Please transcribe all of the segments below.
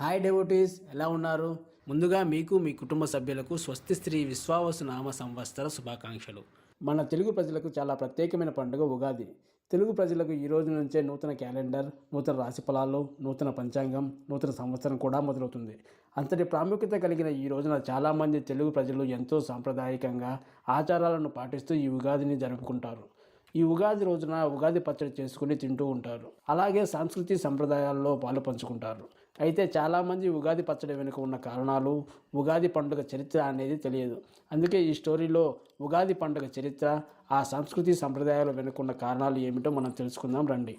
Hi devotees ఎలా ఉన్నారు? ముందుగా మీకు మీ కుటుంబ సభ్యులకు స్వస్తి స్త్రీ విశ్వావసు నామ సంవత్సర శుభాకాంక్షలు. మన తెలుగు ప్రజలకు చాలా ప్రత్యేకమైన పండుగ ఉగాది. తెలుగు ప్రజలకు ఈ రోజు నుంచే నూతన క్యాలెండర్ నూతన రాశి ఫలాలు నూతన పంచాంగం నూతన సంవత్సరం కూడా మొదలవుతుంది. అంతటి ప్రాముఖ్యత కలిగిన ఈ రోజున చాలామంది తెలుగు ప్రజలు ఎంతో సాంప్రదాయకంగా ఆచారాలను పాటిస్తూ ఈ ఉగాదిని జరుపుకుంటారు. ఈ ఉగాది రోజున ఉగాది పచ్చడి చేసుకుని తింటూ ఉంటారు. అలాగే సంస్కృతి సంప్రదాయాల్లో పాలు పంచుకుంటారు. అయితే చాలామంది ఉగాది పచ్చడి వెనుక ఉన్న కారణాలు ఉగాది పండుగ చరిత్ర అనేది తెలియదు. అందుకే ఈ స్టోరీలో ఉగాది పండుగ చరిత్ర ఆ సంస్కృతి సంప్రదాయాల వెనుకున్న కారణాలు ఏమిటో మనం తెలుసుకుందాం రండి.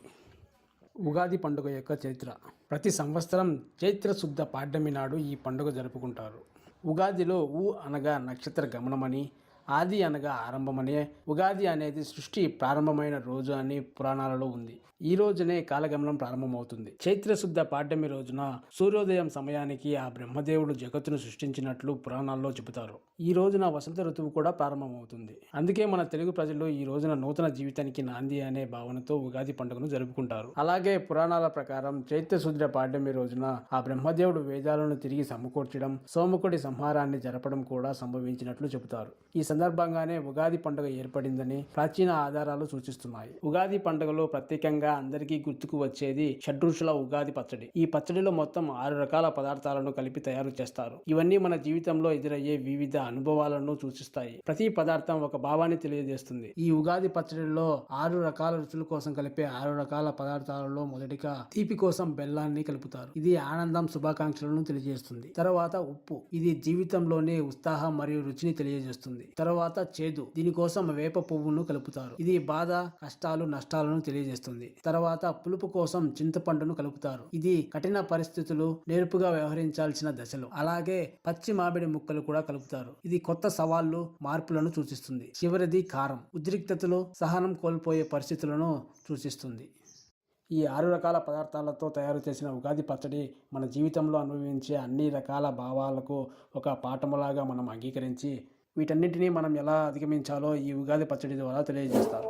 ఉగాది పండుగ యొక్క చరిత్ర. ప్రతి సంవత్సరం చైత్ర శుద్ధ పాడ్యమి నాడు ఈ పండుగ జరుపుకుంటారు. ఉగాదిలో ఊ అనగా నక్షత్ర గమనమని ఆది అనగా ఆరంభమని. ఉగాది అనేది సృష్టి ప్రారంభమైన రోజు అని పురాణాలలో ఉంది. ఈ రోజునే కాలగమనం ప్రారంభమవుతుంది. చైత్రశుద్ధ పాడ్యమి రోజున సూర్యోదయం సమయానికి ఆ బ్రహ్మదేవుడు జగత్తును సృష్టించినట్లు పురాణాల్లో చెబుతారు. ఈ రోజున వసంత ఋతువు కూడా ప్రారంభమవుతుంది. అందుకే మన తెలుగు ప్రజలు ఈ రోజున నూతన జీవితానికి నాంది అనే భావనతో ఉగాది పండుగను జరుపుకుంటారు. అలాగే పురాణాల ప్రకారం చైత్రశుద్ధ పాడ్యమి రోజున ఆ బ్రహ్మదేవుడు వేదాలను తిరిగి సమకూర్చడం సోముకుడి సంహారాన్ని జరపడం కూడా సంభవించినట్లు చెబుతారు. ఈ సందర్భంగానే ఉగాది పండుగ ఏర్పడిందని ప్రాచీన ఆధారాలు సూచిస్తున్నాయి. ఉగాది పండుగలో ప్రత్యేకంగా అందరికీ గుర్తుకు వచ్చేది షడ్రుచుల ఉగాది పచ్చడి. ఈ పచ్చడిలో మొత్తం ఆరు రకాల పదార్థాలను కలిపి తయారు చేస్తారు. ఇవన్నీ మన జీవితంలో ఎదురయ్యే వివిధ అనుభవాలను సూచిస్తాయి. ప్రతి పదార్థం ఒక భావాన్ని తెలియజేస్తుంది. ఈ ఉగాది పచ్చడిలో ఆరు రకాల రుచుల కోసం కలిపే ఆరు రకాల పదార్థాలలో మొదటిగా తీపి కోసం బెల్లాన్ని కలుపుతారు. ఇది ఆనందం శుభాకాంక్షలను తెలియజేస్తుంది. తర్వాత ఉప్పు. ఇది జీవితంలోనే ఉత్సాహం మరియు రుచిని తెలియజేస్తుంది. తర్వాత చేదు. దీనికోసం వేప పువ్వును కలుపుతారు. ఇది బాధ కష్టాలు నష్టాలను తెలియజేస్తుంది. తర్వాత పులుపు కోసం చింతపండును కలుపుతారు. ఇది కఠిన పరిస్థితులు నేర్పుగా వ్యవహరించాల్సిన దశలు. అలాగే పచ్చి మామిడి ముక్కలు కూడా కలుపుతారు. ఇది కొత్త సవాళ్ళు మార్పులను సూచిస్తుంది. చివరిది కారం. ఉద్రిక్తతలు సహనం కోల్పోయే పరిస్థితులను సూచిస్తుంది. ఈ ఆరు రకాల పదార్థాలతో తయారు చేసిన ఉగాది పచ్చడి మన జీవితంలో అనుభవించే అన్ని రకాల భావాలకు ఒక పాఠములాగా మనం అంగీకరించి వీటన్నిటినీ మనం ఎలా అధిగమించాలో ఈ ఉగాది పచ్చడి ద్వారా తెలియజేస్తారు.